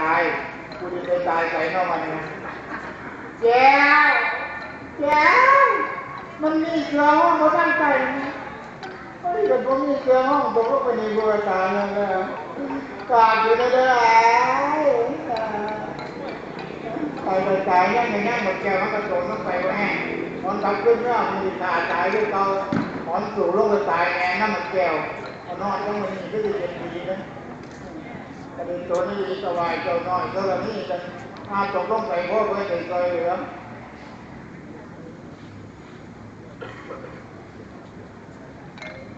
ตายกูจะไปตายใส่นอกมันนะแจ้วแจ้วมันมีเครื่องห้องมาตั้งใจนะเฮ้ยแต่ผมมีเครื่องห้องผมก็ไปในบัวตายแล้วนะกาดอยู่นเด้อไอ้ไปไปตายเนี่ยในนี่ยหมดแก้วมันกระโดดลงไปว่าแห้งมันตักขึ้นเนี่ยมันจะขาตายด้วยเตาถอนสู่โลกตายแน่น้ำมันแก้วนอนต้องมันมีก็จะเป็นดีนะ กระดิ่งตัวนี้สบายเจ้าน้อยเจ้าละนี่กันอาตกลงไปพ่อเพื่อจะซอยเหลือ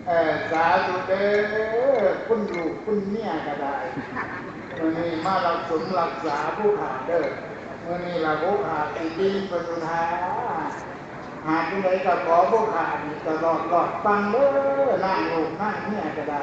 เออสาธุเด้อคุณลูกคุณเมียก็ได้เมื่อนี้มารักสมรักษาผู้ขาดเด้อเมื่อนี้เราผู้ขาดสิดีประสุธาหาที่ไหนก็ขอผู้ขาดตลอดหลอดฟังเด้อนั่งลูกนั่งเมียก็ได้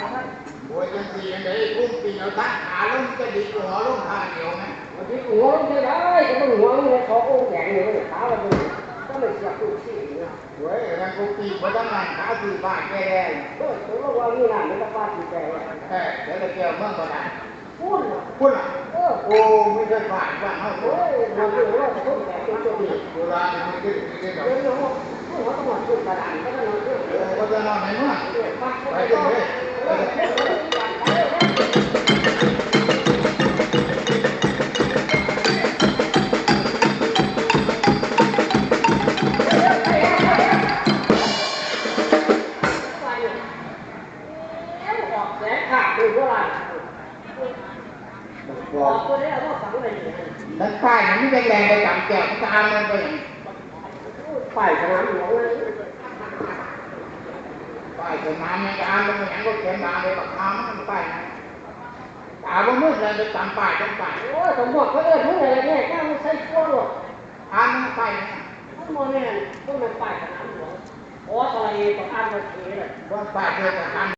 โอ้ยจังสีอันไหนกุ้งปีนเอาตั้งขาลงจะดีกว่าหัวลงขาเดียวไหมวันนี้หัวมันไม่ได้ก็มันหัวมันขอโอ้แข็งเลยขาเราเลยก็เลยเสียตู้ซี่เนี่ยเว้ยนั่นกุ้งปีนเพราะตั้งนานขาสี่บาทแก่แดงเออถือว่าว่านี่น่ะมันก็ฟาดจีแกเออเดี๋ยวจะเกี่ยวเมื่อก่อนนะพูดน่ะพูดล่ะเออโอ้ไม่เคยผ่านบ้านเขาโอ้ยมันคือว่าจะพูดแต่ตัวตัวนี้โบราณมันคือคือเดี๋ยวเราพูดว่าต้องมาพูดกระดานก็ต้องมาพูดเออก็จะนอนไหนมั่งไปถึงเลย แสงขาดดูเท่าไหร่ออกตัวนี้เราต้องฝังอะไรอย่างเงี้ยทั้งป้ายมันไม่แรงไปจับแจกตามมันไปฝ่ายสนามหลวงเลยป้ายสนามมันจะอ่านมันอย่างก็เขียนมาเลยปากคำมันป้ายนะตาบ่มืดเลยไปจำป้ายจำป้ายโอ้ยสมบูรณ์เขาเอิ้นมึงอะไรเนี่ยแค่มึงใส่ชั่วหรอกอ่านมันป้ายนะมึงโมเนี่ยพวกมันฝ่ายสนามหลวงโอ้ทะเลต้องอ่านมาเทเลยว่าป้ายเจอแต่ทำ